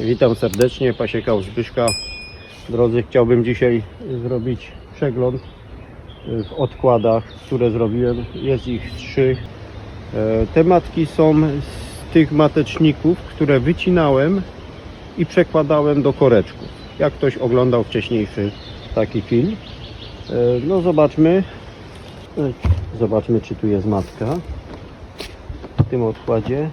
Witam serdecznie, Pasieka Zbyszka. Drodzy, chciałbym dzisiaj zrobić przegląd y, w odkładach, które zrobiłem. Jest ich trzy. E, Te matki są z tych mateczników, które wycinałem i przekładałem do koreczków. Jak ktoś oglądał wcześniejszy taki film. E, No zobaczmy. E, Zobaczmy, czy tu jest matka w tym odkładzie.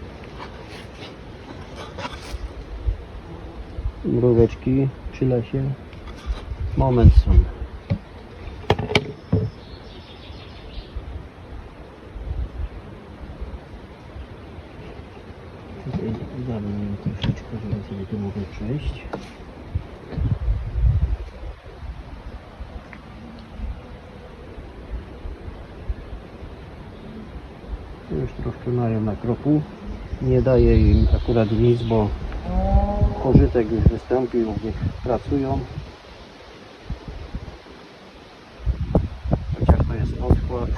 Mróweczki przy lesie. Moment są. Troszeczkę, żeby tu. Już troszkę mają na kroku. Nie daje im akurat nic, bo pożytek już wystąpił, niech pracują. Chociaż to jest odkład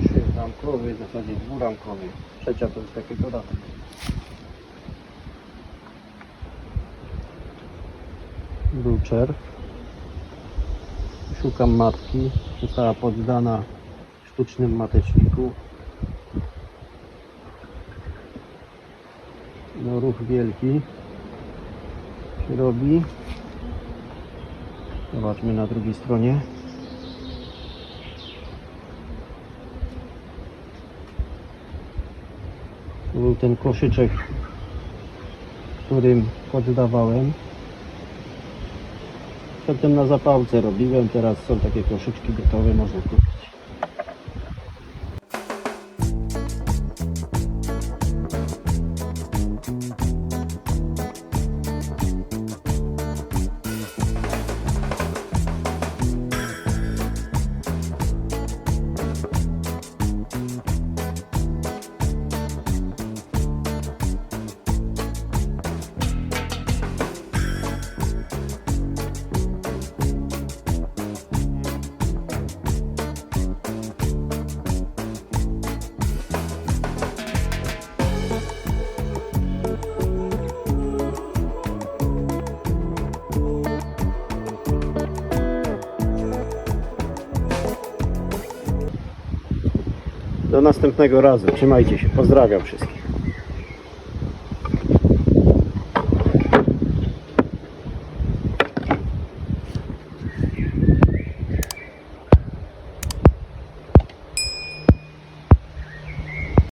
trzyramkowy, w zasadzie dwuramkowy. Trzecia to jest taki dodatek. Był czerw. Szukam matki. Została poddana sztucznym mateczniku. No ruch wielki się robi. Zobaczmy na drugiej stronie. Tu był ten koszyczek którym poddawałem przedtem na zapałce robiłem teraz są takie koszyczki gotowe można kupić Do następnego razu. Trzymajcie się. Pozdrawiam wszystkich.